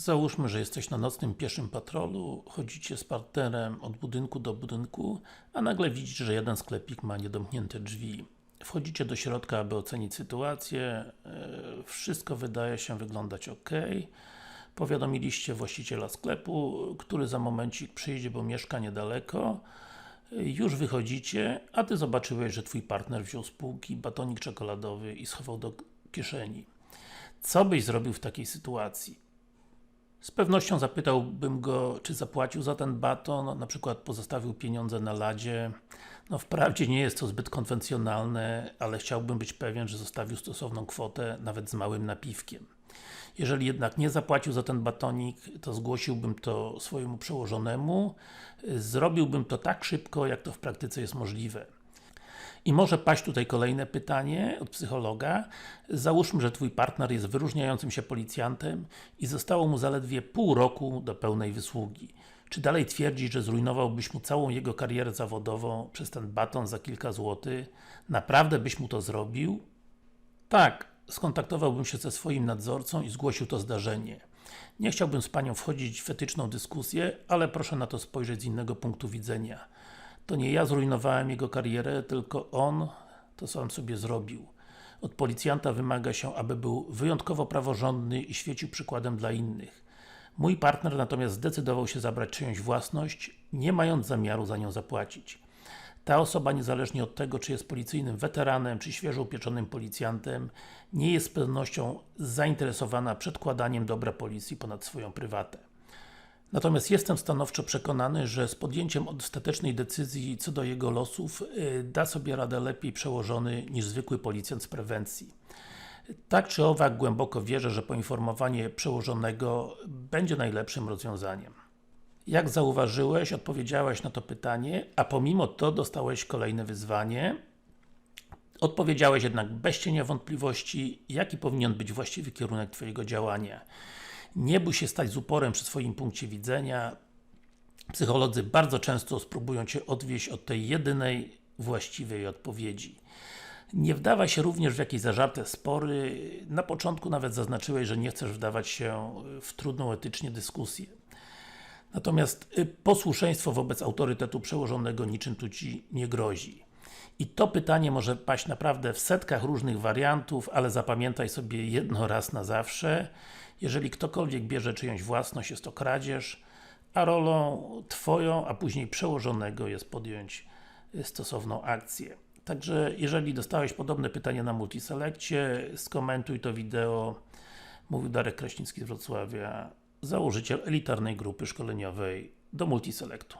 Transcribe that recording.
Załóżmy, że jesteś na nocnym pieszym patrolu, chodzicie z partnerem od budynku do budynku, a nagle widzisz, że jeden sklepik ma niedomknięte drzwi. Wchodzicie do środka, aby ocenić sytuację, e, wszystko wydaje się wyglądać ok. Powiadomiliście właściciela sklepu, który za momencik przyjdzie, bo mieszka niedaleko. Już wychodzicie, a Ty zobaczyłeś, że Twój partner wziął z półki batonik czekoladowy i schował do kieszeni. Co byś zrobił w takiej sytuacji? Z pewnością zapytałbym go, czy zapłacił za ten baton, na przykład pozostawił pieniądze na ladzie. No wprawdzie nie jest to zbyt konwencjonalne, ale chciałbym być pewien, że zostawił stosowną kwotę, nawet z małym napiwkiem. Jeżeli jednak nie zapłacił za ten batonik, to zgłosiłbym to swojemu przełożonemu. Zrobiłbym to tak szybko, jak to w praktyce jest możliwe. I może paść tutaj kolejne pytanie od psychologa. Załóżmy, że Twój partner jest wyróżniającym się policjantem i zostało mu zaledwie pół roku do pełnej wysługi. Czy dalej twierdzisz, że zrujnowałbyś mu całą jego karierę zawodową przez ten baton za kilka złotych? Naprawdę byś mu to zrobił? Tak, skontaktowałbym się ze swoim nadzorcą i zgłosił to zdarzenie. Nie chciałbym z Panią wchodzić w etyczną dyskusję, ale proszę na to spojrzeć z innego punktu widzenia. To nie ja zrujnowałem jego karierę, tylko on to sam sobie zrobił. Od policjanta wymaga się, aby był wyjątkowo praworządny i świecił przykładem dla innych. Mój partner natomiast zdecydował się zabrać czyjąś własność, nie mając zamiaru za nią zapłacić. Ta osoba, niezależnie od tego, czy jest policyjnym weteranem, czy świeżo upieczonym policjantem, nie jest z pewnością zainteresowana przedkładaniem dobra policji ponad swoją prywatę. Natomiast jestem stanowczo przekonany, że z podjęciem ostatecznej decyzji co do jego losów yy, da sobie radę lepiej przełożony niż zwykły policjant z prewencji. Tak czy owak głęboko wierzę, że poinformowanie przełożonego będzie najlepszym rozwiązaniem. Jak zauważyłeś, odpowiedziałeś na to pytanie, a pomimo to dostałeś kolejne wyzwanie. Odpowiedziałeś jednak bez cienia wątpliwości, jaki powinien być właściwy kierunek Twojego działania. Nie bój się stać z uporem przy swoim punkcie widzenia. Psycholodzy bardzo często spróbują Cię odwieść od tej jedynej właściwej odpowiedzi. Nie wdawaj się również w jakieś zażarte spory. Na początku nawet zaznaczyłeś, że nie chcesz wdawać się w trudną etycznie dyskusję. Natomiast y, posłuszeństwo wobec autorytetu przełożonego niczym tu Ci nie grozi. I to pytanie może paść naprawdę w setkach różnych wariantów, ale zapamiętaj sobie jedno raz na zawsze. Jeżeli ktokolwiek bierze czyjąś własność, jest to kradzież, a rolą Twoją, a później przełożonego jest podjąć y, stosowną akcję. Także jeżeli dostałeś podobne pytanie na Multiselekcie, skomentuj to wideo. Mówił Darek Kraśnicki z Wrocławia, założyciel elitarnej grupy szkoleniowej do Multiselektu.